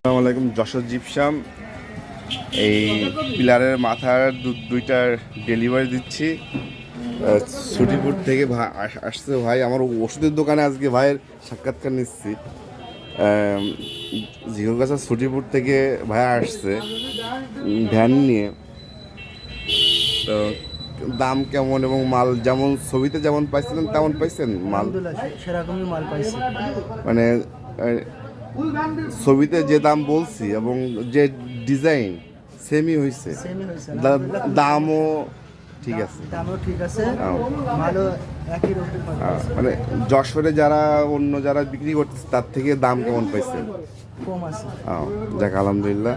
আসসালামু আলাইকুম যশোর জিপসাম। এই পিলারের মাথার দুইটার ডেলিভারি দিচ্ছি। ছুটিপুর থেকে ভা- আস- আসছে ভাই আমার ওষুধের দোকানে আজকে ভাইয়ের সাক্ষাৎকার নিচ্ছি। জিগরগাছা ছুটিপুর থেকে ভাই আসছে ভ্যান নিয়ে। তো দাম কেমন এবং মাল যেমন ছবিতে যেমন পাইছিলেন তেমন পাইছেন মাল? সেরকমই মাল পাইছি। মানে ছবিতে যে দাম বলছি এবং যে ডিজাইন সেমই হয়েছে দামও ঠিক আছে। দামও ঠিক আছে। মালও একই রকম মানে যশোরে যারা অন্য যারা বিক্রি করতেছে তার থেকে দাম কেমন পাইছে? কম আছে। যাক আলহামদুলিল্লাহ।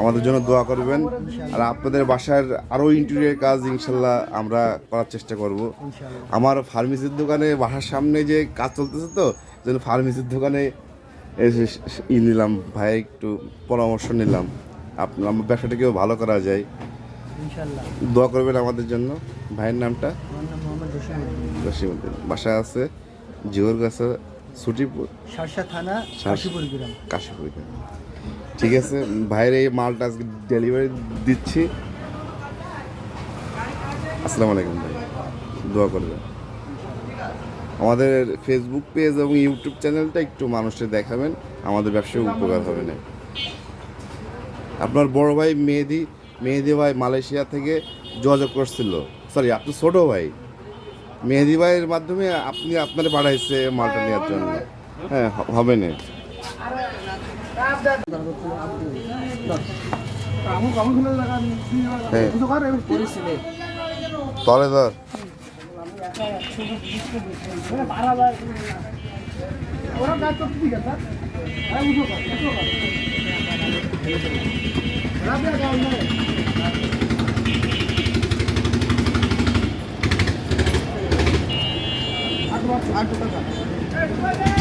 আমাদের জন্য দোয়া করবেন। আর আপনাদের বাসার আরও ইন্টেরিয়র কাজ ইনশাল্লাহ আমরা করার চেষ্টা করব। আমার ফার্মেসির দোকানে বাসার সামনে যে কাজ চলতেছে তো যেন ফার্মেসির দোকানে এসে ই নিলাম। ভাই একটু পরামর্শ নিলাম। আপনার ব্যবসাটাকেও ভালো করা যায়। দোয়া করবেন আমাদের জন্য। ভাইয়ের নামটা? রসিমুদ্দিন বাসা আছে জিওর গাছে সুটিপুর। শার্শা থানা কাশীপুর গ্রাম। কাশীপুর ঠিক আছে ভাইয়ের এই মালটা আজকে ডেলিভারি দিচ্ছি। আসসালামু আলাইকুম ভাই। দোয়া করবেন। আমাদের ফেসবুক পেজ এবং ইউটিউব চ্যানেলটা একটু মানুষকে দেখাবেন। আমাদের ব্যবসায় উপকার হবে না। আপনার বড় ভাই মেহেদি মেহেদি ভাই মালয়েশিয়া থেকে যোগাযোগ করছিল। সরি আপনার ছোট ভাই। মেহেদি ভাইয়ের মাধ্যমে আপনি আপনার পাঠাইছে মালটা নেওয়ার জন্য। হ্যাঁ হবে না। হ্যাঁ। তলে ধর। आठ रुपये का